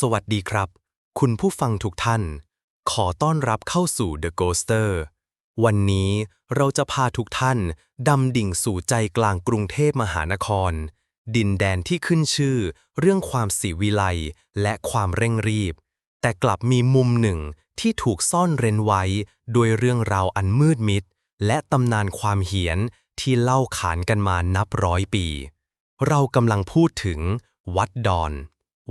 สวัสดีครับ คุณผู้ฟังทุกท่าน ขอต้อนรับเข้าสู่ The Ghoster วันนี้เราจะพาทุกท่านดำดิ่งสู่ใจกลางกรุงเทพมหานคร ดินแดนที่ขึ้นชื่อ เรื่องความสีวิไลและความเร่งรีบ แต่กลับมีมุมหนึ่งที่ถูกซ่อนเร้นไว้โดยเรื่องราวอันมืดมิด และตำนานความเหียนที่เล่าขานกันมานับร้อยปี เรากำลังพูดถึงวัดดอน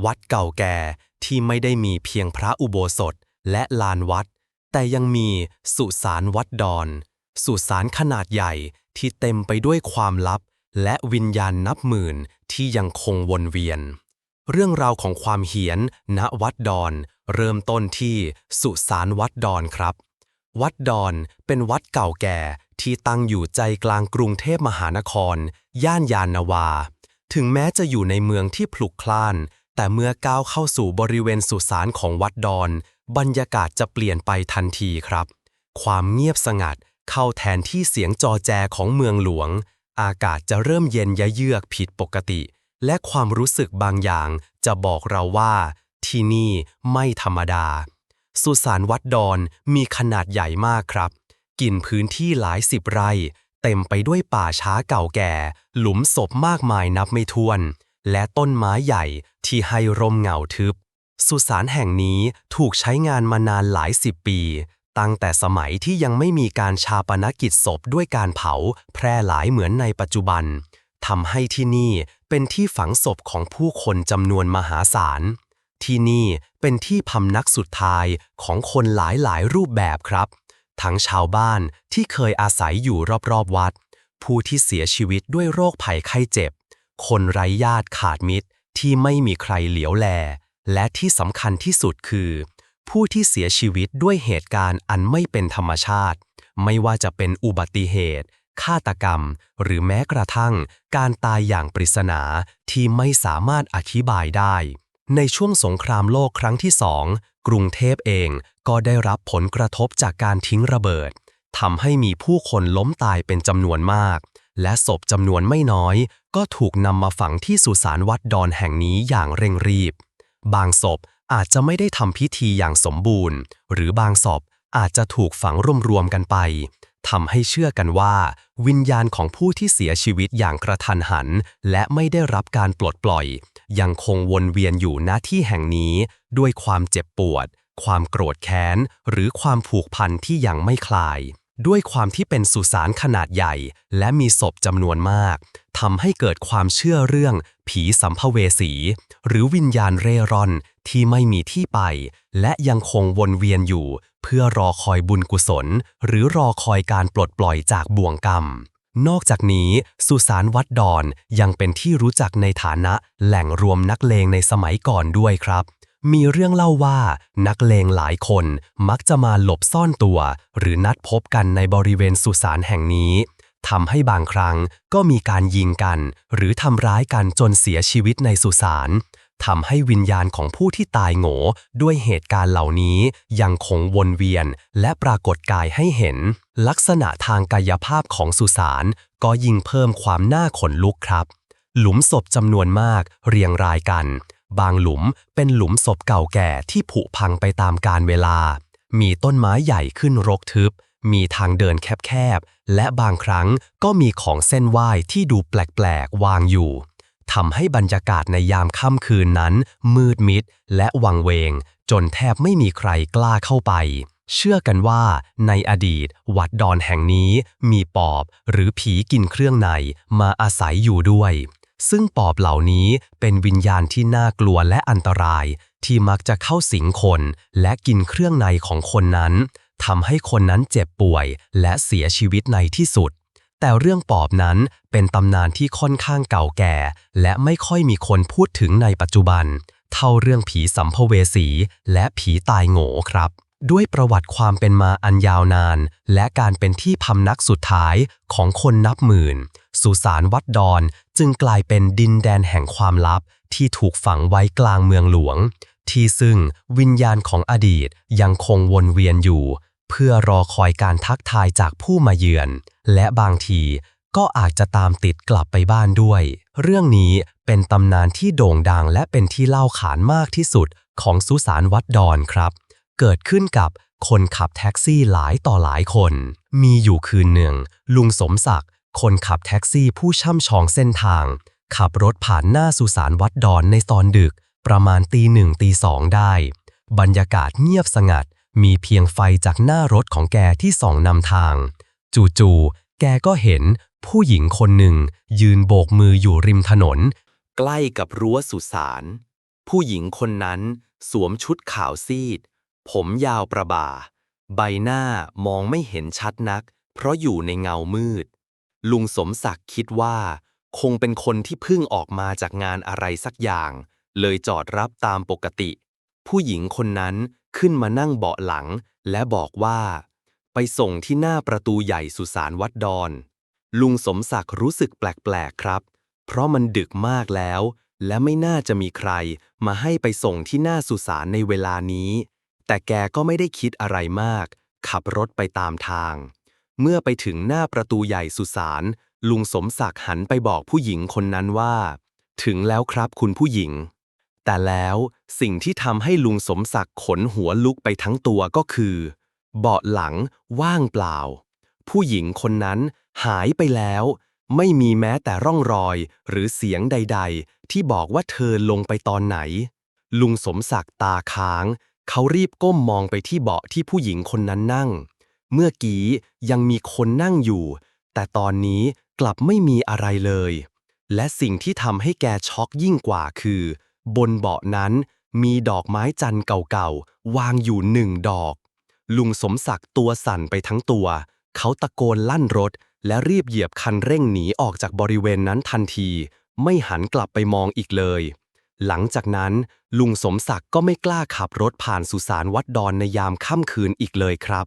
วัดเก่าแก่ที่ไม่ได้มีเพียงพระอุโบสถและลานวัด แต่ยังมีสุสานวัดดอน สุสานขนาดใหญ่ที่เต็มไปด้วยความลับ และวิญญาณนับหมื่นที่ยังคงวนเวียน เรื่องราวของความเหียนณวัดดอน เริ่มต้นที่สุสานวัดดอนครับ วัดดอนเป็นวัดเก่าแก่ที่ตั้งอยู่ใจกลางกรุงเทพมหานคร ย่านยานนาวา ถึงแม้จะอยู่ในเมืองที่พลุกพล่าน แต่เมื่อก้าวเข้าสู่บริเวณสุสานของวัดดอน บรรยากาศจะเปลี่ยนไปทันทีครับ ความเงียบสงัดเข้าแทนที่เสียงจอแจของเมืองหลวง อากาศจะเริ่มเย็นยะเยือกผิดปกติ และความรู้สึกบางอย่างจะบอกเราว่า ที่นี่ไม่ธรรมดา สุสานวัดดอนมีขนาดใหญ่มากครับ กินพื้นที่หลายสิบไร่ เต็มไปด้วยป่าช้าเก่าแก่ หลุมศพมากมายนับไม่ถ้วน และต้นไม้ใหญ่ที่ให้ร่มเงาทึบ สุสานแห่งนี้ถูกใช้งานมานานหลายสิบปี ตั้งแต่สมัยที่ยังไม่มีการชาปนกิจศพด้วยการเผาแพร่หลายเหมือนในปัจจุบันทำให้ที่นี่เป็นที่ฝังศพของผู้คนจำนวนมหาศาล ที่นี่เป็นที่พำนักสุดท้ายของคนหลายหลายรูปแบบครับ ทั้งชาวบ้านที่เคยอาศัยอยู่รอบๆวัด ผู้ที่เสียชีวิตด้วยโรคภัยไข้เจ็บ คนไร้ญาติขาดมิตรที่ไม่มีใครเหลียวแล และที่สำคัญที่สุดคือ ผู้ที่เสียชีวิตด้วยเหตุการณ์อันไม่เป็นธรรมชาติ ไม่ว่าจะเป็นอุบัติเหตุ ฆาตกรรม หรือแม้กระทั่ง การตายอย่างปริศนาที่ไม่สามารถอธิบายได้ ในช่วงสงครามโลกครั้งที่สองกรุงเทพเองก็ได้รับผลกระทบจากการทิ้งระเบิดทำให้มีผู้คนล้มตายเป็นจำนวนมาก และศพจำนวนไม่น้อย ก็ถูกนำมาฝังที่สุสานวัดดอนแห่งนี้อย่างเร่งรีบ บางศพอาจจะไม่ได้ทำพิธีอย่างสมบูรณ์ หรือบางศพอาจจะถูกฝังรวมๆกันไปทำให้เชื่อกันว่า วิญญาณของผู้ที่เสียชีวิตอย่างกระทันหัน และไม่ได้รับการปลดปล่อย ยังคงวนเวียนอยู่ณที่แห่งนี้ ด้วยความเจ็บปวด ความโกรธแค้น หรือความผูกพันที่ยังไม่คลาย ด้วยความที่เป็นสุสานขนาดใหญ่ และมีศพจำนวนมากทำให้เกิดความเชื่อเรื่องผีสัมภเวสี หรือวิญญาณเร่ร่อนที่ไม่มีที่ไป และยังคงวนเวียนอยู่ เพื่อรอคอยบุญกุศล หรือรอคอยการปลดปล่อยจากบ่วงกรรม นอกจากนี้ สุสานวัดดอนยังเป็นที่รู้จักในฐานะแหล่งรวมนักเลงในสมัยก่อนด้วยครับ มีเรื่องเล่าว่านักเลงหลายคนมักจะมาหลบซ่อนตัว หรือนัดพบกันในบริเวณสุสานแห่งนี้ทำให้บางครั้งก็มีการยิงกัน หรือทำร้ายกันจนเสียชีวิตในสุสานทำให้วิญญาณของผู้ที่ตายโง่ด้วยเหตุการณ์เหล่านี้ยังคงวนเวียน และปรากฏกายให้เห็น ลักษณะทางกายภาพของสุสานก็ยิ่งเพิ่มความน่าขนลุกครับ หลุมศพจำนวนมากเรียงรายกัน บางหลุมเป็นหลุมศพเก่าแก่ที่ผุพังไปตามกาลเวลา มีต้นไม้ใหญ่ขึ้นรกทึบ มีทางเดินแคบๆ และบางครั้งก็มีของเส้นไหว้ที่ดูแปลกๆ วางอยู่ทำให้บรรยากาศในยามค่ำคืนนั้น มืดมิดและวังเวง จนแทบไม่มีใครกล้าเข้าไป เชื่อกันว่า ในอดีต วัดดอนแห่งนี้ มีปอบหรือผีกินเครื่องในมาอาศัยอยู่ด้วย ซึ่งปอบเหล่านี้เป็นวิญญาณที่น่ากลัวและอันตราย ที่มักจะเข้าสิงคน และกินเครื่องในของคนนั้นทำให้คนนั้นเจ็บป่วย และเสียชีวิตในที่สุด แต่เรื่องปอบนั้นเป็นตำนานที่ค่อนข้างเก่าแก่ และไม่ค่อยมีคนพูดถึงในปัจจุบัน เท่าเรื่องผีสัมภเวสี และผีตายโง่ครับ ด้วยประวัติความเป็นมาอันยาวนาน และการเป็นที่พำนักสุดท้ายของคนนับหมื่น สุสานวัดดอนจึงกลายเป็นดินแดนแห่งความลับที่ถูกฝังไว้กลางเมืองหลวง ที่ซึ่งวิญญาณของอดีตยังคงวนเวียนอยู่ เพื่อรอคอยการทักทายจากผู้มาเยือน และบางทีก็อาจจะตามติดกลับไปบ้านด้วย เรื่องนี้เป็นตำนานที่โด่งดังและเป็นที่เล่าขานมากที่สุดของสุสานวัดดอนครับ เกิดขึ้นกับคนขับแท็กซี่หลายต่อหลายคน มีอยู่คืนหนึ่ง ลุงสมศักดิ์ คนขับแท็กซี่ผู้ช่ำชองเส้นทาง ขับรถผ่านหน้าสุสานวัดดอนในตอนดึก ประมาณตีหนึ่งตีสองได้ บรรยากาศเงียบสงัด มีเพียงไฟจากหน้ารถของแกที่ส่องนำทาง จู่ๆ แกก็เห็นผู้หญิงคนหนึ่ง ยืนโบกมืออยู่ริมถนน ใกล้กับรั้วสุสาน ผู้หญิงคนนั้นสวมชุดขาวซีด ผมยาวประบ่า ใบหน้ามองไม่เห็นชัดนัก เพราะอยู่ในเงามืด ลุงสมศักดิ์คิดว่า คงเป็นคนที่เพิ่งออกมาจากงานอะไรสักอย่าง เลยจอดรับตามปกติ ผู้หญิงคนนั้นขึ้นมานั่งเบาะหลัง และบอกว่า ไปส่งที่หน้าประตูใหญ่สุสานวัดดอน ลุงสมศักดิ์รู้สึกแปลกๆครับ เพราะมันดึกมากแล้ว และไม่น่าจะมีใครมาให้ไปส่งที่หน้าสุสานในเวลานี้ แต่แกก็ไม่ได้คิดอะไรมาก ขับรถไปตามทาง เมื่อไปถึงหน้าประตูใหญ่สุสานลุงสมศักดิ์หันไปบอกผู้หญิงคนนั้นว่า ถึงแล้วครับคุณผู้หญิง แต่แล้วสิ่งที่ทำให้ลุงสมศักดิ์ขนหัวลุกไปทั้งตัวก็คือ เบาะหลังว่างเปล่า ผู้หญิงคนนั้นหายไปแล้ว ไม่มีแม้แต่ร่องรอยหรือเสียงใด ๆ ที่บอกว่าเธอลงไปตอนไหน ลุงสมศักดิ์ตาค้าง เขารีบก้มมองไปที่เบาะที่ผู้หญิงคนนั้นนั่ง เมื่อกี้ยังมีคนนั่งอยู่ แต่ตอนนี้กลับไม่มีอะไรเลย และสิ่งที่ทำให้แกช็อกยิ่งกว่าคือ บนเบาะนั้นมีดอกไม้จันทร์เก่าๆ วางอยู่หนึ่งดอก ลุงสมศักดิ์ตัวสั่นไปทั้งตัว เขาตะโกนลั่นรถ และรีบเหยียบคันเร่งหนีออกจากบริเวณนั้นทันที ไม่หันกลับไปมองอีกเลย หลังจากนั้น ลุงสมศักดิ์ก็ไม่กล้าขับรถผ่านสุสานวัดดอนในยามค่ำคืนอีกเลยครับ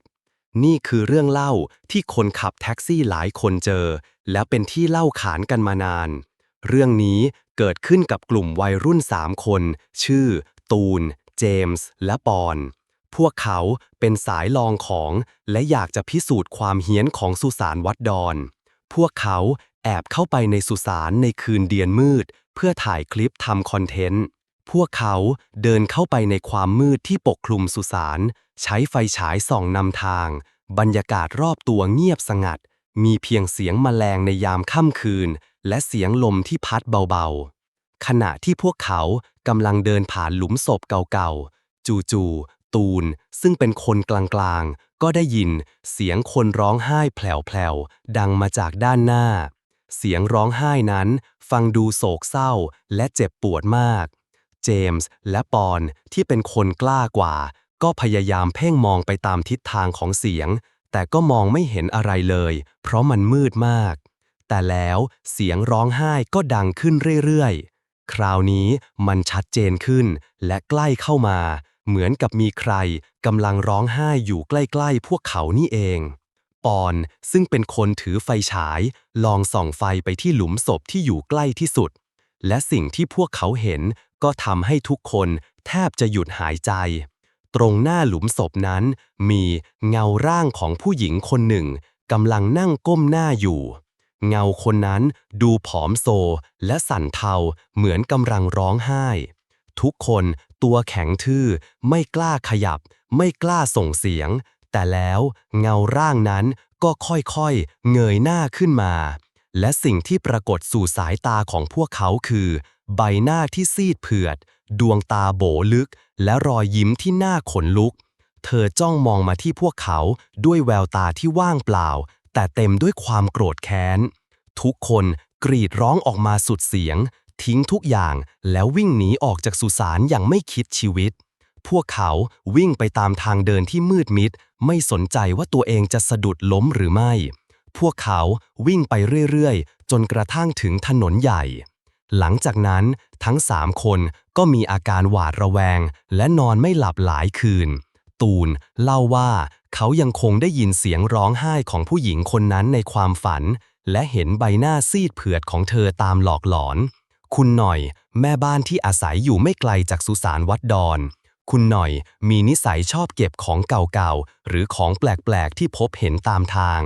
นี่คือเรื่องเล่าที่คนขับแท็กซี่หลายคนเจอ แล้วเป็นที่เล่าขานกันมานาน เรื่องนี้เกิดขึ้นกับกลุ่มวัยรุ่นสามคน ชื่อ ตูน เจมส์ และปอน พวกเขาเป็นสายลองของ และอยากจะพิสูจน์ความเฮี้ยนของสุสานวัดดอน พวกเขาแอบเข้าไปในสุสานในคืนเดียนมืด เพื่อถ่ายคลิปทำคอนเทนต์ พวกเขาเดินเข้าไปในความมืดที่ปกคลุมสุสานใช้ไฟฉายส่องนำทาง บรรยากาศรอบตัวเงียบสงัด มีเพียงเสียงแมลงในยามค่ำคืน และเสียงลมที่พัดเบาๆ ขณะที่พวกเขากำลังเดินผ่านหลุมศพเก่าๆ จู่ๆ ตูน ซึ่งเป็นคนกลางๆ ก็ได้ยินเสียงคนร้องไห้แผ่วๆ ดังมาจากด้านหน้า เสียงร้องไห้นั้น ฟังดูโศกเศร้าและเจ็บปวดมาก จมส์และปอนที่เป็นคนกล้ากว่า ก็พยายามเพ่งมองไปตามทิศทางของเสียง แต่ก็มองไม่เห็นอะไรเลย เพราะมันมืดมาก แต่แล้วเสียงร้องไห้ก็ดังขึ้นเรื่อยๆ คราวนี้มันชัดเจนขึ้นและใกล้เข้ามา เหมือนกับมีใครกำลังร้องไห้อยู่ใกล้ๆ พวกเขานี่เองปอนซึ่งเป็นคนถือไฟฉาย ลองส่องไฟไปที่หลุมศพที่อยู่ใกล้ที่สุด และสิ่งที่พวกเขาเห็น ก็ทำให้ทุกคนแทบจะหยุดหายใจ ตรงหน้าหลุมศพนั้น มีเงาร่างของผู้หญิงคนหนึ่งกำลังนั่งก้มหน้าอยู่ เงาคนนั้นดูผอมโซและสั่นเทาเหมือนกำลังร้องไห้ ทุกคนตัวแข็งทื่อไม่กล้าขยับ ไม่กล้าส่งเสียง แต่แล้วเงาร่างนั้นก็ค่อยๆ เงยหน้าขึ้นมา และสิ่งที่ปรากฏสู่สายตาของพวกเขาคือ ใบหน้าที่ซีดเผือด ดวงตาโบลึก และรอยยิ้มที่หน่าขนลุก เธอจ้องมองมาที่พวกเขาด้วยแววตาที่ว่างเปล่า แต่เต็มด้วยความโกรธแค้น ทุกคนกรีดร้องออกมาสุดเสียง ทิ้งทุกอย่างแล้ววิ่งหนีออกจากสุสานอย่างไม่คิดชีวิต พวกเขาวิ่งไปตามทางเดินที่มืดมิด ไม่สนใจว่าตัวเองจะสะดุดล้มหรือไม่ พวกเขาวิ่งไปเรื่อยๆ จนกระทั่งถึงถนนใหญ่ หลังจากนั้นทั้งสามคนก็มีอาการหวาดระแวง และนอนไม่หลับหลายคืน ตูนเล่าว่าเขายังคงได้ยินเสียงร้องไห้ของผู้หญิงคนนั้นในความฝัน และเห็นใบหน้าซีดเผือดของเธอตามหลอกหลอน คุณหน่อยแม่บ้านที่อาศัยอยู่ไม่ไกลจากสุสานวัดดอน คุณหน่อยมีนิสัยชอบเก็บของเก่าๆ หรือของแปลกๆ ที่พบเห็นตามทาง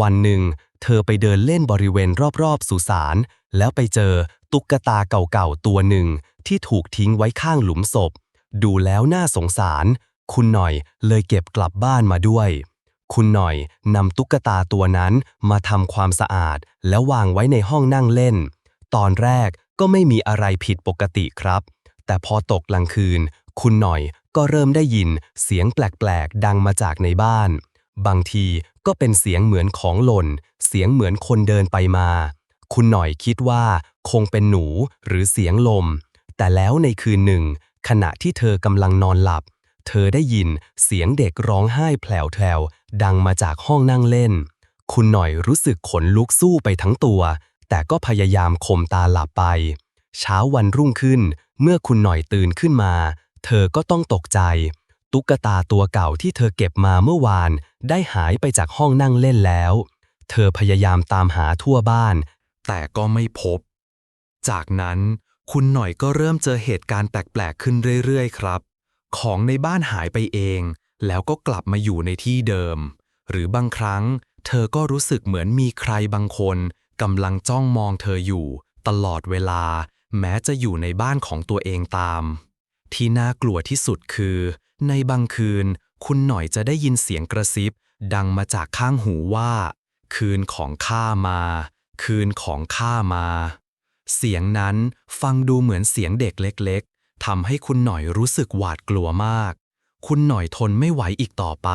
วันหนึ่ง เธอไปเดินเล่นบริเวณรอบๆสุสาน แล้วไปเจอตุ๊กตาเก่าๆตัวหนึ่งที่ถูกทิ้งไว้ข้างหลุมศพ ดูแล้วน่าสงสาร คุณหน่อยเลยเก็บกลับบ้านมาด้วย คุณหน่อยนำตุ๊กตาตัวนั้นมาทำความสะอาด แล้ววางไว้ในห้องนั่งเล่น ตอนแรกก็ไม่มีอะไรผิดปกติครับ แต่พอตกกลางคืน คุณหน่อยก็เริ่มได้ยินเสียงแปลกๆ ดังมาจากในบ้าน บางทีก็เป็นเสียงเหมือนของหล่น เสียงเหมือนคนเดินไปมา คุณหน่อยคิดว่าคงเป็นหนูหรือเสียงลม แต่แล้วในคืนหนึ่ง ขณะที่เธอกำลังนอนหลับ เธอได้ยินเสียงเด็กร้องไห้แผลวๆดังมาจากห้องนั่งเล่น คุณหน่อยรู้สึกขนลุกสู้ไปทั้งตัว แต่ก็พยายามข่มตาหลับไป เช้าวันรุ่งขึ้น เมื่อคุณหน่อยตื่นขึ้นมา เธอก็ต้องตกใจ ตุ๊กตาตัวเก่าที่เธอเก็บมาเมื่อวาน ได้หายไปจากห้องนั่งเล่นแล้ว เธอพยายามตามหาทั่วบ้าน แต่ก็ไม่พบ จากนั้นคุณหน่อยก็เริ่มเจอเหตุการณ์แปลกๆขึ้นเรื่อยๆ ครับ ของในบ้านหายไปเอง แล้วก็กลับมาอยู่ในที่เดิม หรือบางครั้ง เธอก็รู้สึกเหมือนมีใครบางคนกำลังจ้องมองเธออยู่ ตลอดเวลา แม้จะอยู่ในบ้านของตัวเองตาม ที่น่ากลัวที่สุดคือ ในบางคืน คุณหน่อยจะได้ยินเสียงกระซิบ ดังมาจากข้างหูว่า คืนของข้ามา คืนของข้ามา เสียงนั้นฟังดูเหมือนเสียงเด็กเล็กๆทำให้คุณหน่อยรู้สึกหวาดกลัวมาก คุณหน่อยทนไม่ไหวอีกต่อไป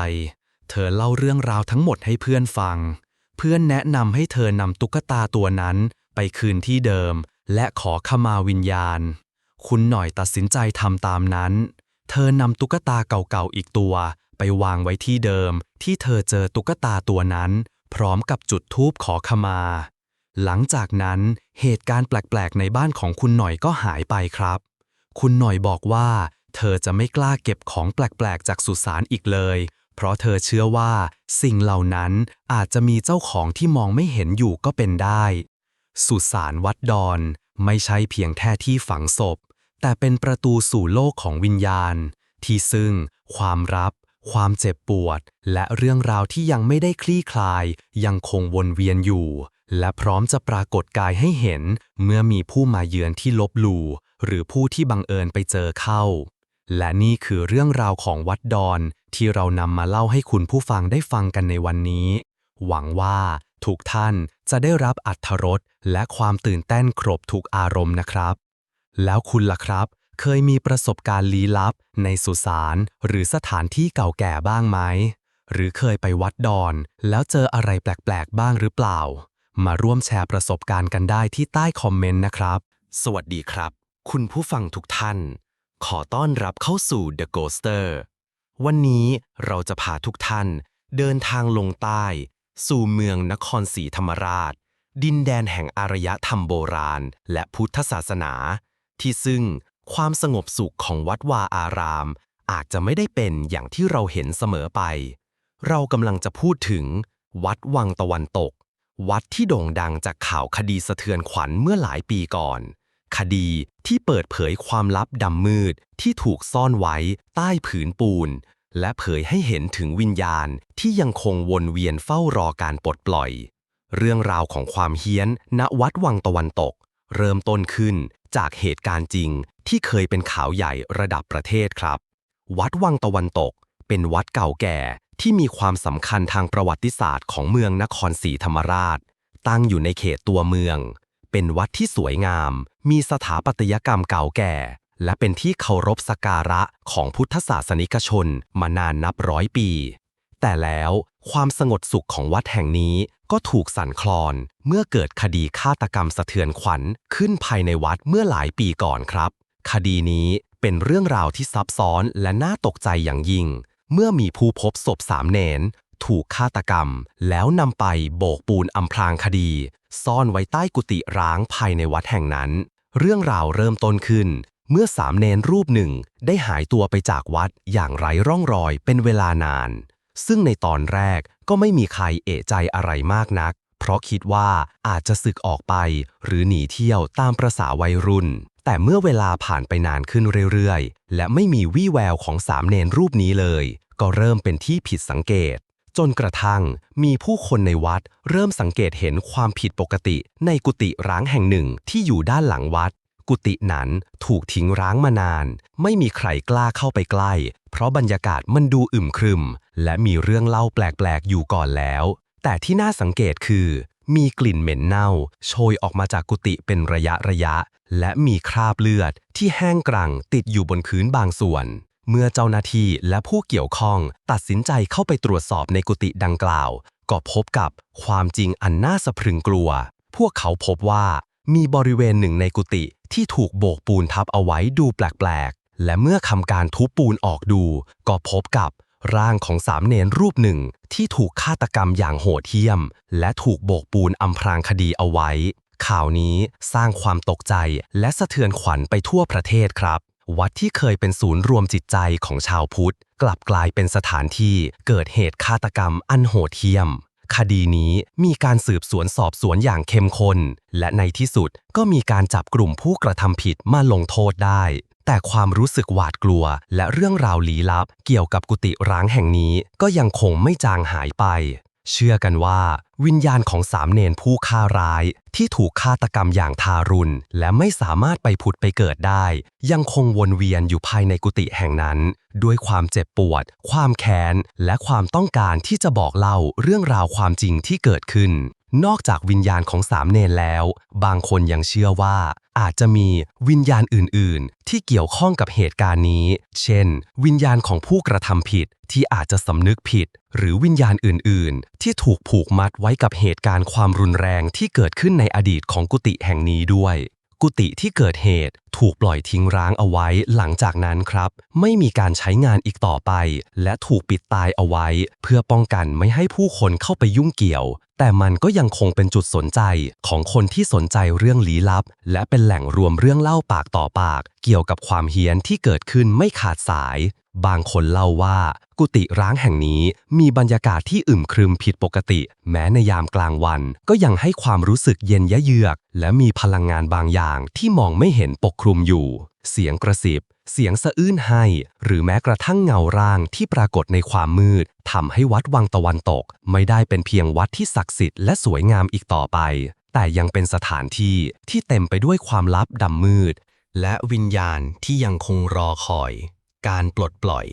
เธอเล่าเรื่องราวทั้งหมดให้เพื่อนฟัง เพื่อนแนะนำให้เธอนำตุ๊กตาตัวนั้นไปคืนที่เดิม และขอขมาวิญญาณ คุณหน่อยตัดสินใจทำตามนั้น เธอนำตุ๊กตาเก่าๆอีกตัว ไปวางไว้ที่เดิม ที่เธอเจอตุ๊กตาตัวนั้น พร้อมกับจุดธูปขอขมา หลังจากนั้นเหตุการณ์แปลกๆ ในบ้านของคุณหน่อยก็หายไปครับ คุณหน่อยบอกว่า เธอจะไม่กล้าเก็บของแปลกๆ จากสุสานอีกเลย เพราะเธอเชื่อว่า สิ่งเหล่านั้นอาจจะมีเจ้าของที่มองไม่เห็นอยู่ก็เป็นได้ สุสานวัดดอนไม่ใช่เพียงแค่ที่ฝังศพ แต่เป็นประตูสู่โลกของวิญญาณ ที่ซึ่ง ความรับ ความเจ็บปวด และเรื่องราวที่ยังไม่ได้คลี่คลาย ยังคงวนเวียนอยู่ และพร้อมจะปรากฏกายให้เห็น เมื่อมีผู้มาเยือนที่ลบหลู่หรือผู้ที่บังเอิญไปเจอเข้า และนี่คือเรื่องราวของวัดดอน ที่เรานำมาเล่าให้คุณผู้ฟังได้ฟังกันในวันนี้ หวังว่าทุกท่านจะได้รับอัธรสและความตื่นเต้นครบทุกอารมณ์นะครับ แล้วคุณล่ะครับ เคยมีประสบการณ์ลี้ลับ ในสุสานหรือสถานที่เก่าแก่บ้างไหม หรือเคยไปวัดดอน แล้วเจออะไรแปลกๆ บ้างหรือเปล่า มาร่วมแชร์ประสบการณ์กันได้ที่ใต้คอมเมนต์นะครับ สวัสดีครับ คุณผู้ฟังทุกท่าน ขอต้อนรับเข้าสู่ The Ghoster วันนี้เราจะพาทุกท่าน เดินทางลงใต้ สู่เมืองนครศรีธรรมราช ดินแดนแห่งอารยธรรมโบราณ และพุทธศาสนา ที่ซึ่งความสงบสุขของวัดวาอาราม อาจจะไม่ได้เป็นอย่างที่เราเห็นเสมอไป เรากำลังจะพูดถึง วัดวังตะวันตก วัดที่โด่งดังจากข่าวคดีสะเทือนขวัญเมื่อหลายปีก่อน คดีที่เปิดเผยความลับดำมืดที่ถูกซ่อนไว้ใต้ผืนปูน และเผยให้เห็นถึงวิญญาณที่ยังคงวนเวียนเฝ้ารอการปลดปล่อย เรื่องราวของความเฮี้ยนณวัดวังตะวันตก เริ่มต้นขึ้นจากเหตุการณ์จริงที่เคยเป็นข่าวใหญ่ระดับประเทศครับ วัดวังตะวันตก เป็นวัดเก่าแก่ที่มีความสำคัญทางประวัติศาสตร์ของเมืองนครศรีธรรมราช ตั้งอยู่ในเขตตัวเมือง เป็นวัดที่สวยงาม มีสถาปัตยกรรมเก่าแก่ และเป็นที่เคารพสักการะของพุทธศาสนิกชนมานานนับร้อยปี แต่แล้วความสงบสุขของวัดแห่งนี้ ก็ถูกสั่นคลอน เมื่อเกิดคดีฆาตกรรมสะเทือนขวัญขึ้นภายในวัดเมื่อหลายปีก่อนครับ คดีนี้เป็นเรื่องราวที่ซับซ้อนและน่าตกใจอย่างยิ่ง เมื่อมีผู้พบศพสามเณรถูกฆาตกรรม แล้วนำไปโบกปูนอำพรางคดี ซ่อนไว้ใต้กุฏิร้างภายในวัดแห่งนั้น เรื่องราวเริ่มต้นขึ้น เมื่อสามเณรรูปหนึ่งได้หายตัวไปจากวัดอย่างไร้ร่องรอยเป็นเวลานาน ซึ่งในตอนแรกก็ไม่มีใครเอะใจอะไรมากนัก เพราะคิดว่าอาจจะสึกออกไป หรือหนีเที่ยวตามประษาวัยรุ่น แต่เมื่อเวลาผ่านไปนานขึ้นเรื่อยๆ และไม่มีวี่แววของสามเณรรูปนี้เลย ก็เริ่มเป็นที่ผิดสังเกต จนกระทั่งมีผู้คนในวัด เริ่มสังเกตเห็นความผิดปกติในกุฏิร้างแห่งหนึ่งที่อยู่ด้านหลังวัดกุฏินั้นถูกทิ้งร้างมานาน ไม่มีใครกล้าเข้าไปใกล้ เพราะบรรยากาศมันดูอึมครึม และมีเรื่องเล่าแปลกๆ อยู่ก่อนแล้ว แต่ที่น่าสังเกตคือ มีกลิ่นเหม็นเน่า โชยออกมาจากกุฏิเป็นระยะระยะ และมีคราบเลือดที่แห้งกรังติดอยู่บนพื้นบางส่วน เมื่อเจ้าหน้าที่และผู้เกี่ยวข้องตัดสินใจเข้าไปตรวจสอบในกุฏิดังกล่าว ก็พบกับความจริงอันน่าสะพรึงกลัว พวกเขาพบว่ามีบริเวณหนึ่งในกุฏิที่ถูกโบกปูนทับเอาไว้ดูแปลกๆ และเมื่อทำการทุบปูนออกดู ก็พบกับร่างของสามเณรรูปหนึ่งที่ถูกฆาตกรรมอย่างโหดเหี้ยม และถูกโบกปูนอำพรางคดีเอาไว้ ข่าวนี้สร้างความตกใจและสะเทือนขวัญไปทั่วประเทศครับ วัดที่เคยเป็นศูนย์รวมจิตใจของชาวพุทธ กลับกลายเป็นสถานที่เกิดเหตุฆาตกรรมอันโหดเหี้ยม คดีนี้มีการสืบสวนสอบสวนอย่างเข้มข้นและในที่สุดก็มีการจับกลุ่มผู้กระทำผิดมาลงโทษได้ แต่ความรู้สึกหวาดกลัว และเรื่องราวลี้ลับ เกี่ยวกับกุฏิร้างแห่งนี้ก็ยังคงไม่จางหายไป เชื่อกันว่า วิญญาณของสามเณรผู้ฆ่าร้าย ที่ถูกฆาตกรรมอย่างทารุณ และไม่สามารถไปผุดไปเกิดได้ ยังคงวนเวียนอยู่ภายในกุฏิแห่งนั้น ด้วยความเจ็บปวด ความแค้น และความต้องการที่จะบอกเล่าเรื่องราวความจริงที่เกิดขึ้นนอกจากวิญญาณของสามเณรแล้ว บางคนยังเชื่อว่า อาจจะมีวิญญาณอื่น ๆ ที่เกี่ยวข้องกับเหตุการณ์นี้ เช่น วิญญาณของผู้กระทำผิดที่อาจจะสำนึกผิด หรือวิญญาณอื่น ๆ ที่ถูกผูกมัดไว้กับเหตุการณ์ความรุนแรงที่เกิดขึ้นในอดีตของกุฏิแห่งนี้ด้วย กุฏิที่เกิดเหตุถูกปล่อยทิ้งร้างเอาไว้หลังจากนั้นครับ ไม่มีการใช้งานอีกต่อไป และถูกปิดตายเอาไว้ เพื่อป้องกันไม่ให้ผู้คนเข้าไปยุ่งเกี่ยว แต่มันก็ยังคงเป็นจุดสนใจของคนที่สนใจเรื่องลี้ลับ และเป็นแหล่งรวมเรื่องเล่าปากต่อปาก เกี่ยวกับความเฮี้ยนที่เกิดขึ้นไม่ขาดสาย บางคนเล่าว่า กุฏิร้างแห่งนี้มีบรรยากาศที่อึมครึมผิดปกติ แม้ในยามกลางวัน ก็ยังให้ความรู้สึกเย็นยะเยือก และมีพลังงานบางอย่างที่มองไม่เห็นปกคลุมอยู่ เสียงกระซิบ เสียงสะอื้นให้ หรือแม้กระทั่งเงาร่างที่ปรากฏในความมืดทำให้วัดวังตะวันตก ไม่ได้เป็นเพียงวัดที่ศักดิ์สิทธิ์และสวยงามอีกต่อไป แต่ยังเป็นสถานที่ที่เต็มไปด้วยความลับดำมืด และวิญญาณที่ยังคงรอคอย การปลดปล่อย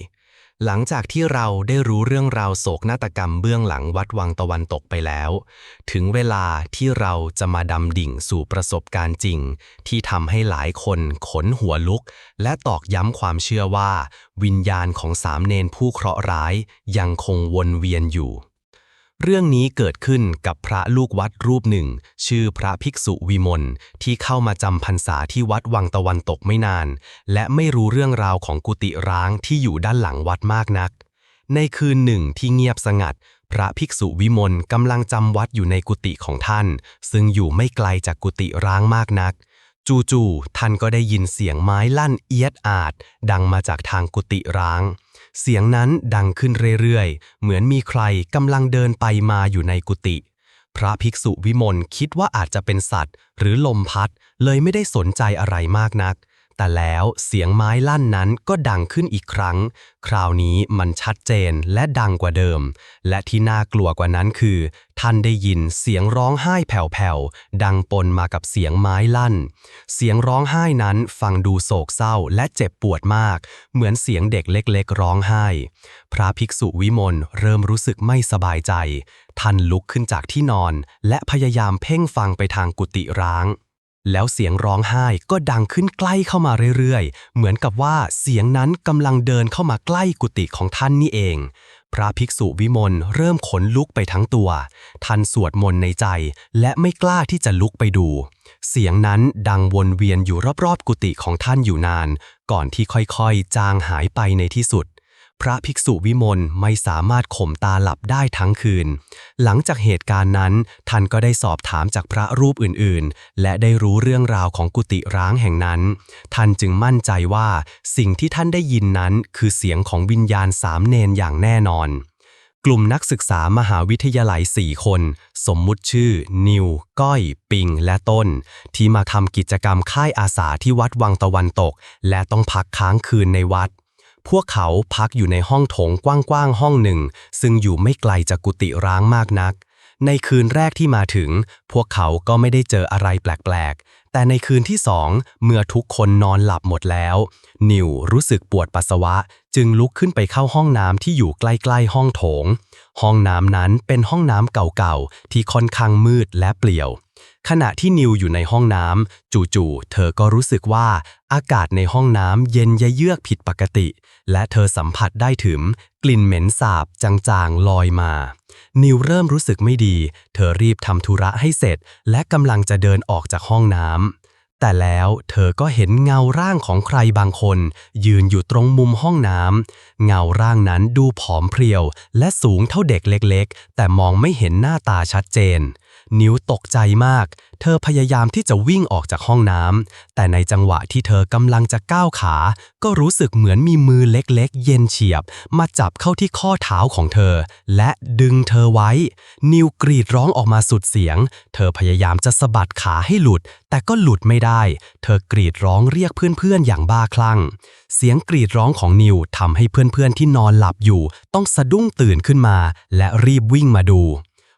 หลังจากที่เราได้รู้เรื่องราวโศกนาฏกรรมเบื้องหลังวัดวังตะวันตกไปแล้ว ถึงเวลาที่เราจะมาดำดิ่งสู่ประสบการณ์จริง ที่ทำให้หลายคนขนหัวลุก และตอกย้ำความเชื่อว่า วิญญาณของสามเณรผู้เคราะห์ร้ายยังคงวนเวียนอยู่ เรื่องนี้เกิดขึ้นกับพระลูกวัดรูปหนึ่ง ชื่อพระภิกษุวิมลที่เข้ามาจำพรรษาที่วัดวังตะวันตกไม่นาน และไม่รู้เรื่องราวของกุฏิร้างที่อยู่ด้านหลังวัดมากนัก ในคืนหนึ่งที่เงียบสงัด พระภิกษุวิมลกำลังจำวัดอยู่ในกุฏิของท่าน ซึ่งอยู่ไม่ไกลจากกุฏิร้างมากนัก จู่ๆท่านก็ได้ยินเสียงไม้ลั่นเอียดอาด ดังมาจากทางกุฏิร้าง เสียงนั้นดังขึ้นเรื่อยๆ เหมือนมีใครกำลังเดินไปมาอยู่ในกุฏิพระภิกษุวิมลคิดว่าอาจจะเป็นสัตว์ หรือลมพัดเลยไม่ได้สนใจอะไรมากนัก แต่แล้วเสียงไม้ลั่นนั้นก็ดังขึ้นอีกครั้ง คราวนี้มันชัดเจนและดังกว่าเดิม และที่น่ากลัวกว่านั้นคือ ท่านได้ยินเสียงร้องไห้แผ่วๆ ดังปนมากับเสียงไม้ลั่น เสียงร้องไห้นั้นฟังดูโศกเศร้าและเจ็บปวดมาก เหมือนเสียงเด็กเล็กๆ ร้องไห้ พระภิกษุวิมลเริ่มรู้สึกไม่สบายใจ ท่านลุกขึ้นจากที่นอน และพยายามเพ่งฟังไปทางกุฏิร้าง แล้วเสียงร้องไห้ก็ดังขึ้นใกล้เข้ามาเรื่อยๆ เหมือนกับว่าเสียงนั้นกำลังเดินเข้ามาใกล้กุฏิของท่านนี่เอง พระภิกษุวิมลเริ่มขนลุกไปทั้งตัว ท่านสวดมนต์ในใจ และไม่กล้าที่จะลุกไปดู เสียงนั้นดังวนเวียนอยู่รอบๆ กุฏิของท่านอยู่นาน ก่อนที่ค่อยๆ จางหายไปในที่สุด พระภิกษุวิมลไม่สามารถข่มตาหลับได้ทั้งคืน หลังจากเหตุการณ์นั้น ท่านก็ได้สอบถามจากพระรูปอื่นๆ และได้รู้เรื่องราวของกุฏิร้างแห่งนั้น ท่านจึงมั่นใจว่าสิ่งที่ท่านได้ยินนั้นคือเสียงของวิญญาณสามเณรอย่างแน่นอน กลุ่มนักศึกษามหาวิทยาลัย4คน สมมุติชื่อ นิว ก้อย ปิง และต้น ที่มาทำกิจกรรมค่ายอาสาที่วัดวังตะวันตก และต้องพักค้างคืนในวัด พวกเขาพักอยู่ในห้องโถงกว้างๆห้องหนึ่ง ซึ่งอยู่ไม่ไกลจากกุฏิร้างมากนัก ในคืนแรกที่มาถึง พวกเขาก็ไม่ได้เจออะไรแปลกๆ แต่ในคืนที่สองเมื่อทุกคนนอนหลับหมดแล้ว นิวรู้สึกปวดปัสสาวะ จึงลุกขึ้นไปเข้าห้องน้ำที่อยู่ใกล้ๆห้องโถง ห้องน้ำนั้นเป็นห้องน้ำเก่าๆ ที่ค่อนข้างมืดและเปลี่ยวขณะที่นิวอยู่ในห้องน้ำจู่ๆ เธอก็รู้สึกว่าอากาศในห้องน้ำเย็นยะเยือกผิดปกติ และเธอสัมผัสได้ถึงกลิ่นเหม็นสาบจางๆลอยมา นิวเริ่มรู้สึกไม่ดี เธอรีบทำธุระให้เสร็จ และกำลังจะเดินออกจากห้องน้ำ แต่แล้วเธอก็เห็นเงาร่างของใครบางคน ยืนอยู่ตรงมุมห้องน้ำ เงาร่างนั้นดูผอมเพรียว และสูงเท่าเด็กเล็ก ๆ แต่มองไม่เห็นหน้าตาชัดเจน นิวตกใจมาก เธอพยายามที่จะวิ่งออกจากห้องน้ำ แต่ในจังหวะที่เธอกำลังจะก้าวขา ก็รู้สึกเหมือนมีมือเล็กๆ เย็นเฉียบ มาจับเข้าที่ข้อเท้าของเธอ และดึงเธอไว้ นิวกรีดร้องออกมาสุดเสียง เธอพยายามจะสะบัดขาให้หลุด แต่ก็หลุดไม่ได้ เธอกรีดร้องเรียกเพื่อนๆ อย่างบ้าคลั่ง เสียงกรีดร้องของนิวทำให้เพื่อนๆ ที่นอนหลับอยู่ ต้องสะดุ้งตื่นขึ้นมา และรีบวิ่งมาดู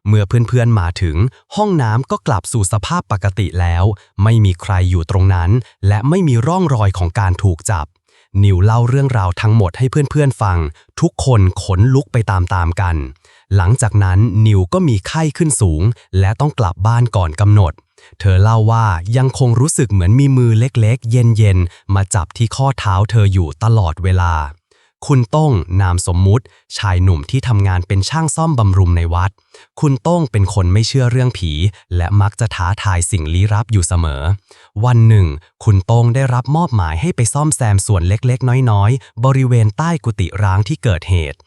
เมื่อเพื่อนๆมาถึง ห้องน้ำก็กลับสู่สภาพปกติแล้ว ไม่มีใครอยู่ตรงนั้น และไม่มีร่องรอยของการถูกจับ นิวเล่าเรื่องราวทั้งหมดให้เพื่อนๆฟัง ทุกคนขนลุกไปตามๆกัน หลังจากนั้นนิวก็มีไข้ขึ้นสูง และต้องกลับบ้านก่อนกำหนด เธอเล่าว่ายังคงรู้สึกเหมือนมีมือเล็กๆ เย็นๆ มาจับที่ข้อเท้าเธออยู่ตลอดเวลาคุณต้องนามสมมุติ ชายหนุ่มที่ทำงานเป็นช่างซ่อมบำรุงในวัด คุณโต้งเป็นคนไม่เชื่อเรื่องผี และมักจะท้าทายสิ่งลี้ลับอยู่เสมอ วันหนึ่ง คุณโต้งได้รับมอบหมายให้ไปซ่อมแซมส่วนเล็กๆ น้อยๆ บริเวณใต้กุฏิร้างที่เกิดเหตุ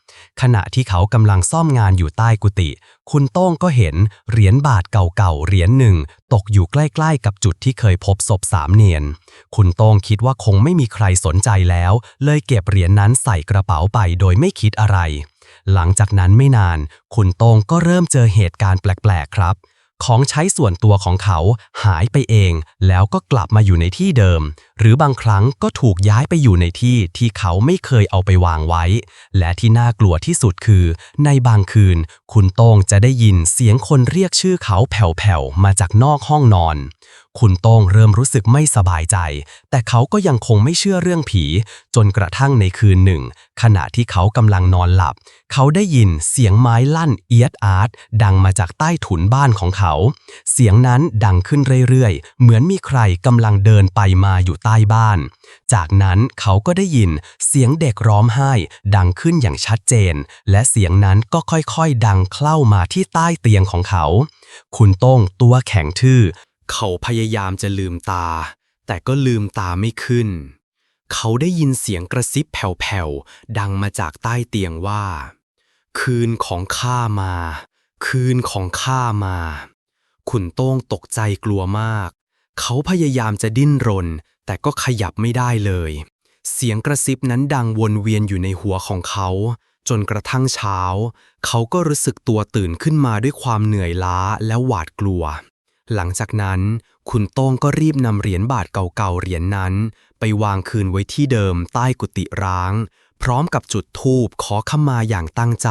ขณะที่เขากำลังซ่อมงานอยู่ใต้กุฏิคุณโต้งก็เห็นเหรียญบาทเก่าๆเหรียญหนึ่ง ตกอยู่ใกล้ๆ กับจุดที่เคยพบศพสามเนียน คุณโต้งคิดว่าคงไม่มีใครสนใจแล้ว เลยเก็บเหรียญนนั้นใส่กระเป๋าไปโดยไม่คิดอะไร หลังจากนั้นไม่นาน คุณโต้งก็เริ่มเจอเหตุการณ์แปลกๆครับ ของใช้ส่วนตัวของเขาหายไปเอง แล้วก็กลับมาอยู่ในที่เดิม หรือบางครั้งก็ถูกย้ายไปอยู่ในที่ที่เขาไม่เคยเอาไปวางไว้ และที่น่ากลัวที่สุดคือ ในบางคืน คุณโต้งจะได้ยินเสียงคนเรียกชื่อเขาแผ่วๆมาจากนอกห้องนอน คุณโต้งเริ่มรู้สึกไม่สบายใจ แต่เขาก็ยังคงไม่เชื่อเรื่องผี จนกระทั่งในคืนหนึ่ง ขณะที่เขากำลังนอนหลับ เขาได้ยินเสียงไม้ลั่นเอียดอาร์ตดังมาจากใต้ถุนบ้านของเขา เสียงนั้นดังขึ้นเรื่อยๆ เหมือนมีใครกำลังเดินไปมาอยู่ใต้บ้าน จากนั้นเขาก็ได้ยินเสียงเด็กร้องไห้ ดังขึ้นอย่างชัดเจน และเสียงนั้นก็ค่อยๆ ดังเข้ามาที่ใต้เตียงของเขา คุณโต้งตัวแข็งทื่อ เขาพยายามจะลืมตา แต่ก็ลืมตาไม่ขึ้น เขาได้ยินเสียงกระซิบแผ่วๆ ดังมาจากใต้เตียงว่า คืนของข้ามา คืนของข้ามาขุนโต้งตกใจกลัวมาก เขาพยายามจะดิ้นรน แต่ก็ขยับไม่ได้เลย เสียงกระซิบนั้นดังวนเวียนอยู่ในหัวของเขา จนกระทั่งเช้า เขาก็รู้สึกตัวตื่นขึ้นมาด้วยความเหนื่อยล้าและหวาดกลัว หลังจากนั้น คุณโต้งก็รีบนำเหรียญบาทเก่าๆเหรียญนั้น ไปวางคืนไว้ที่เดิมใต้กุฏิร้าง พร้อมกับจุดธูปขอขมาอย่างตั้งใจ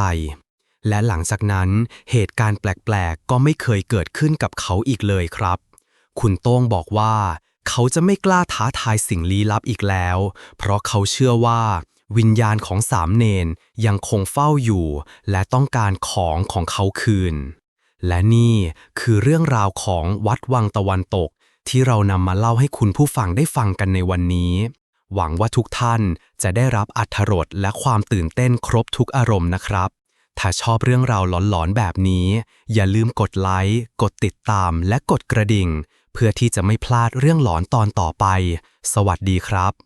และหลังจากนั้นเหตุการณ์แปลกๆก็ไม่เคยเกิดขึ้นกับเขาอีกเลยครับ คุณโต้งบอกว่า เขาจะไม่กล้าท้าทายสิ่งลี้ลับอีกแล้ว เพราะเขาเชื่อว่า วิญญาณของสามเณรยังคงเฝ้าอยู่ และต้องการของของเขาคืน และนี่คือเรื่องราวของวัดวังตะวันตก ที่เรานำมาเล่าให้คุณผู้ฟังได้ฟังกันในวันนี้ หวังว่าทุกท่านจะได้รับอรรถรสและความตื่นเต้นครบทุกอารมณ์นะครับถ้าชอบเรื่องราวหลอนๆแบบนี้ อย่าลืมกดไลค์ กดติดตาม และกดกระดิ่ง เพื่อที่จะไม่พลาดเรื่องหลอนตอนต่อไป สวัสดีครับ